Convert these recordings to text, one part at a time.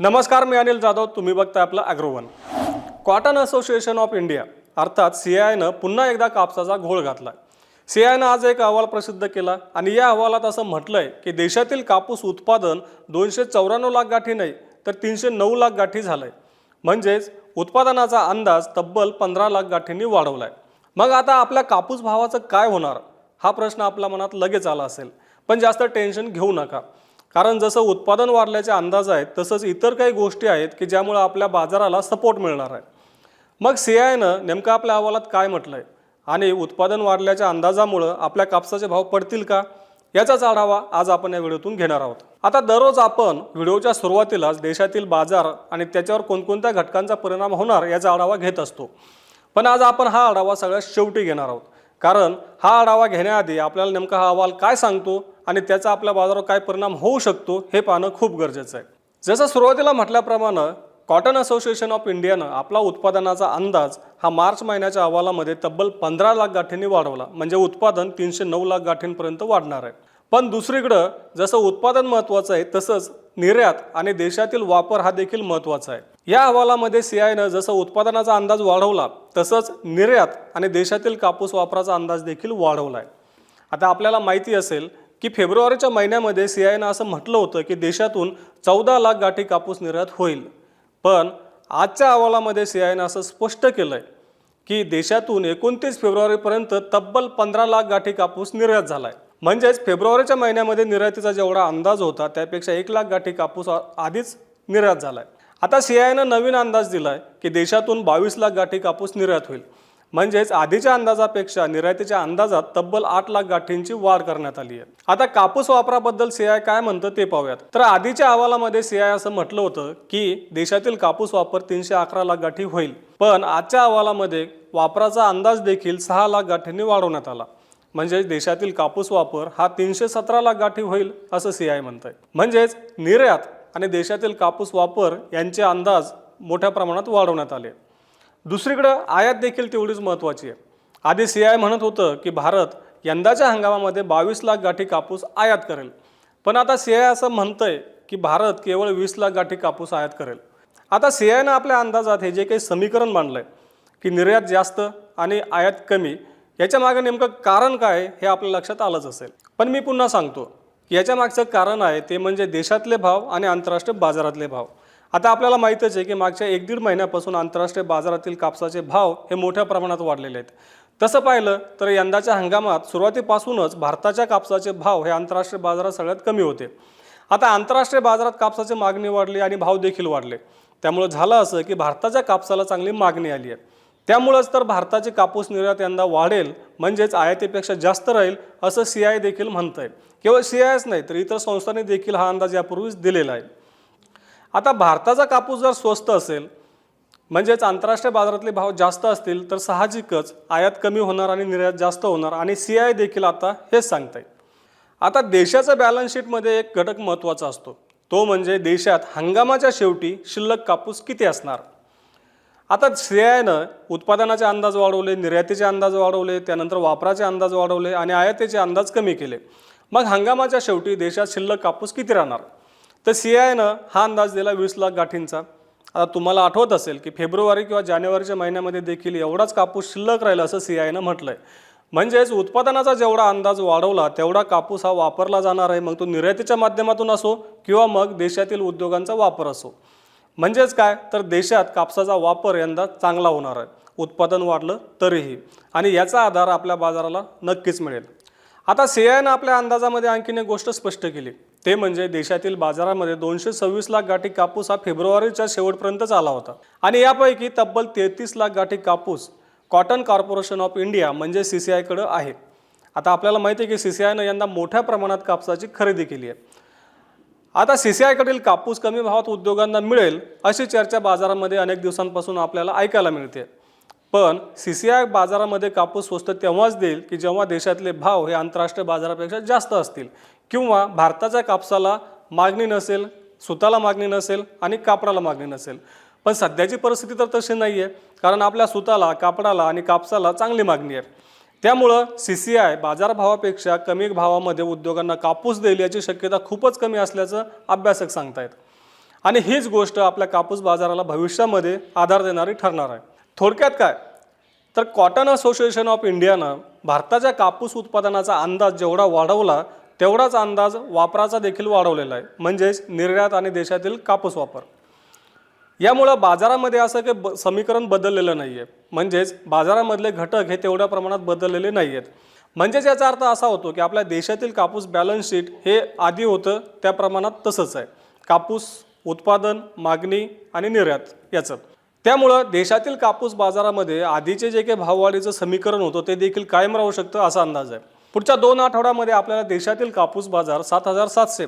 नमस्कार मी अनिल जाधव. तुम्ही बघताय आपलं Agrowon. Cotton association of India अर्थात सी आयनं पुन्हा एकदा कापसाचा घोळ घातला सी आयनं आज एक अहवाल प्रसिद्ध केला आणि या अहवालात असं म्हटलंय की देशातील कापूस उत्पादन दोनशे चौऱ्याण्णव लाख गाठी नाही तर तीनशे नऊ लाख गाठी झालंय. म्हणजेच उत्पादनाचा अंदाज तब्बल पंधरा लाख गाठींनी वाढवलाय. मग आता आपल्या कापूस भावाचं काय होणार? हा प्रश्न आपल्या मनात लगेच आला असेल. पण जास्त टेन्शन घेऊ नका. कारण जसं उत्पादन वाढल्याचे अंदाज आहेत तसंच इतर काही गोष्टी आहेत की ज्यामुळे आपल्या बाजाराला सपोर्ट मिळणार आहे. मग सी आयनं नेमकं आपल्या अहवालात काय म्हटलं आहे आणि उत्पादन वाढल्याच्या अंदाजामुळं आपल्या कापसाचे भाव पडतील का? याचाच आढावा आज आपण या व्हिडिओतून घेणार आहोत. आता दररोज आपण व्हिडिओच्या सुरुवातीलाच देशातील बाजार आणि त्याच्यावर कोणकोणत्या घटकांचा परिणाम होणार याचा आढावा घेत असतो. पण आज आपण हा आढावा सगळ्यात शेवटी घेणार आहोत. कारण हा आढावा घेण्याआधी आपल्याला नेमका हा अहवाल काय सांगतो? आणि त्याचा आपल्या बाजारावर काय परिणाम होऊ शकतो हे पाहणं खूप गरजेचं आहे. जसं सुरुवातीला म्हटल्याप्रमाणे कॉटन असोसिएशन ऑफ इंडियानं आपला उत्पादनाचा अंदाज हा मार्च महिन्याच्या अहवालामध्ये तब्बल पंधरा लाख गाठींनी वाढवला. म्हणजे उत्पादन तीनशे नऊ लाख गाठींपर्यंत वाढणार आहे. पण दुसरीकडं जसं उत्पादन महत्त्वाचं आहे तसंच निर्यात आणि देशातील वापर हा देखील महत्त्वाचा आहे. या अहवालामध्ये सी आयनं जसं उत्पादनाचा अंदाज वाढवला तसंच निर्यात आणि देशातील कापूस वापराचा अंदाज देखील वाढवला आहे. आता आपल्याला माहिती असेल की फेब्रुवारीच्या महिन्यामध्ये सी आयनं असं म्हटलं होतं की देशातून चौदा लाख गाठी कापूस निर्यात होईल. पण आजच्या अहवालामध्ये सी आयनं असं स्पष्ट केलं आहे की देशातून एकोणतीस फेब्रुवारीपर्यंत तब्बल पंधरा लाख गाठी कापूस निर्यात झाला आहे म्हणजेच फेब्रुवारीच्या महिन्यामध्ये निर्यातीचा जेवढा अंदाज होता त्यापेक्षा एक लाख गाठी कापूस आधीच निर्यात झाला आहे आता सी आयनं नवीन अंदाज दिला आहे की देशातून बावीस लाख गाठी कापूस निर्यात होईल. म्हणजेच आधीच्या अंदाजापेक्षा निर्यातीच्या अंदाजात तब्बल आठ लाख गाठींची वाढ करण्यात आली आहे. आता कापूस वापराबद्दल सीआय काय म्हणतं ते पाहूयात. तर आधीच्या अहवालामध्ये सीआय असं म्हटलं होतं की देशातील कापूस वापर तीनशे अकरा लाख गाठी होईल. पण आजच्या अहवालामध्ये वापराचा अंदाज देखील सहा लाख गाठींनी वाढवण्यात आला. म्हणजे देशातील कापूस वापर हा तीनशे सतरा लाख गाठी होईल असं सीआय म्हणतंय. म्हणत आहे म्हणजेच निर्यात आणि देशातील कापूस वापर यांचे अंदाज मोठ्या प्रमाणात वाढवण्यात आले. दुसरीकडं आयात देखील तेवढीच महत्त्वाची आहे. आधी सी आय म्हणत होतं की भारत यंदाच्या हंगामामध्ये बावीस लाख गाठी कापूस आयात करेल. पण आता सी आय असं म्हणतंय की भारत केवळ वीस लाख गाठी कापूस आयात करेल. आता सी आयनं आपल्या अंदाजात हे जे काही समीकरण मांडलं आहे की निर्यात जास्त आणि आयात कमी याच्या मागे नेमकं कारण काय हे आपल्या लक्षात आलंच असेल. पण मी पुन्हा सांगतो की याच्या मागचं कारण आहे ते म्हणजे देशातले भाव आणि आंतरराष्ट्रीय बाजारातले भाव. आता आपल्याला माहीतच आहे की मागच्या एक दीड महिन्यापासून आंतरराष्ट्रीय बाजारातील कापसाचे भाव हे मोठ्या प्रमाणात वाढलेले आहेत. तसं पाहिलं तर यंदाच्या हंगामात सुरुवातीपासूनच भारताच्या कापसाचे भाव हे आंतरराष्ट्रीय बाजारात सगळ्यात कमी होते. आता आंतरराष्ट्रीय बाजारात कापसाची मागणी वाढली आणि भाव देखील वाढले. त्यामुळे झालं असं की भारताच्या कापसाला चांगली मागणी आली आहे. त्यामुळंच तर भारताची कापूस निर्यात यंदा वाढेल म्हणजेच आयातीपेक्षा जास्त राहील असं सी आय देखील म्हणतं आहे केवळ सी आयच नाही तर इतर संस्थांनी देखील हा अंदाज यापूर्वीच दिलेला आहे. आता भारताचा कापूस जर स्वस्त असेल म्हणजेच आंतरराष्ट्रीय बाजारातले भाव जास्त असतील तर साहजिकच आयात कमी होणार आणि निर्यात जास्त होणार आणि सी आय देखील आता हेच सांगताय आता देशाचं बॅलन्स शीटमध्ये एक घटक महत्त्वाचा असतो. तो म्हणजे देशात हंगामाच्या शेवटी शिल्लक कापूस किती असणार? आता श्रेयानं उत्पादनाचे अंदाज वाढवले निर्यातीचे अंदाज वाढवले त्यानंतर वापराचे अंदाज वाढवले आणि आयातीचे अंदाज कमी केले. मग हंगामाच्या शेवटी देशात शिल्लक कापूस किती राहणार? तर सी आयनं हा अंदाज दिला वीस लाख गाठींचा. आता तुम्हाला आठवत असेल की फेब्रुवारी किंवा जानेवारीच्या महिन्यामध्ये देखील एवढाच कापूस शिल्लक राहील असं सी आयनं म्हटलं आहे म्हणजेच उत्पादनाचा जेवढा अंदाज वाढवला तेवढा कापूस हा वापरला जाणार आहे. मग तो निर्यातीच्या माध्यमातून असो किंवा मग देशातील उद्योगांचा वापर असो. म्हणजेच काय? तर देशात कापसाचा वापर यंदा चांगला होणार आहे. उत्पादन वाढलं तरीही. आणि याचा आधार आपल्या बाजाराला नक्कीच मिळेल. आता सीआयनं आपल्या अंदाजामध्ये आणखीन एक गोष्ट स्पष्ट केली. ते म्हणजे देशातील बाजारामध्ये दोनशे सव्वीस लाख गाठी कापूस हा फेब्रुवारीच्या शेवटपर्यंतच आला होता. आणि यापैकी तब्बल तेहतीस लाख गाठी कापूस कॉटन कॉर्पोरेशन ऑफ इंडिया म्हणजे सी सी आयकडं आहे. आता आपल्याला माहिती आहे की सी सी आयनं यंदा मोठ्या प्रमाणात कापसाची खरेदी केली आहे. आता सी सी आयकडील कापूस कमी भावात उद्योगांना मिळेल अशी चर्चा बाजारामध्ये अनेक दिवसांपासून आपल्याला ऐकायला मिळते. पण सी सी आय बाजारामध्ये कापूस स्वस्त तेव्हाच देईल की जेव्हा देशातले भाव हे आंतरराष्ट्रीय बाजारापेक्षा जास्त असतील. किंवा भारताच्या कापसाला मागणी नसेल सुताला मागणी नसेल आणि कापडाला मागणी नसेल. पण सध्याची परिस्थिती तर तशी नाही आहे कारण आपल्या सुताला कापडाला आणि कापसाला चांगली मागणी आहे. त्यामुळं सी सी आय बाजारभावापेक्षा कमी भावामध्ये उद्योगांना कापूस देईल याची शक्यता खूपच कमी असल्याचं अभ्यासक सांगतायत. आणि हीच गोष्ट आपल्या कापूस बाजाराला भविष्यामध्ये आधार देणारी ठरणार आहे. थोडक्यात काय? तर कॉटन असोसिएशन ऑफ इंडियानं भारताच्या कापूस उत्पादनाचा अंदाज जेवढा वाढवला तेवढाच अंदाज वापराचा देखील वाढवलेला आहे. म्हणजेच निर्यात आणि देशातील कापूस वापर. यामुळं बाजारामध्ये असं काही ब समीकरण बदललेलं नाही आहे म्हणजेच बाजारामधले घटक हे तेवढ्या प्रमाणात बदललेले नाही आहेत म्हणजेच याचा अर्थ असा होतो की आपल्या देशातील कापूस बॅलन्स शीट हे आधी होतं त्या प्रमाणात तसंच आहे. कापूस उत्पादन मागणी आणि निर्यात याचं. त्यामुळं देशातील कापूस बाजारामध्ये आधीचे जे काही भाववाढीचं समीकरण होतं ते देखील कायम राहू शकतं असा अंदाज आहे. पुढच्या दोन आठवड्यामध्ये आपल्याला देशातील कापूस बाजार सात हजार सातशे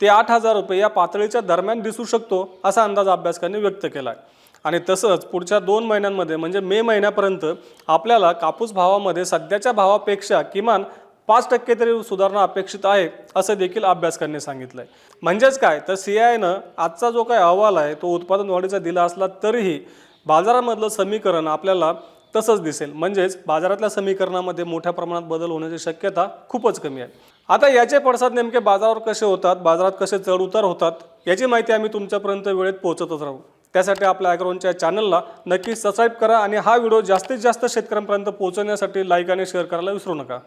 ते आठ हजार रुपये या पातळीच्या दरम्यान दिसू शकतो असा अंदाज अभ्यासकांनी व्यक्त केला आहे आणि तसंच पुढच्या दोन महिन्यांमध्ये म्हणजे मे महिन्यापर्यंत आपल्याला कापूस भावामध्ये सध्याच्या भावापेक्षा किमान पाच टक्के तरी सुधारणा अपेक्षित आहे असं देखील अभ्यासकांनी सांगितलं आहे म्हणजेच काय? तर सी आयनं आजचा जो काही अहवाल आहे तो उत्पादन वाढीचा दिला असला तरीही बाजारामधलं समीकरण आपल्याला तसंच दिसेल. म्हणजेच बाजारातल्या समीकरणामध्ये मोठ्या प्रमाणात बदल होण्याची शक्यता खूपच कमी आहे. आता याचे पडसाद नेमके बाजारावर कसे होतात बाजारात कसे चढ उतार होतात याची माहिती आम्ही तुमच्यापर्यंत वेळेत पोहोचतच राहू. त्यासाठी आपल्या ॲग्रोनच्या चॅनलला नक्की सबस्क्राईब करा आणि हा व्हिडिओ जास्तीत जास्त शेतकऱ्यांपर्यंत पोहोचवण्यासाठी लाईक आणि शेअर करायला विसरू नका.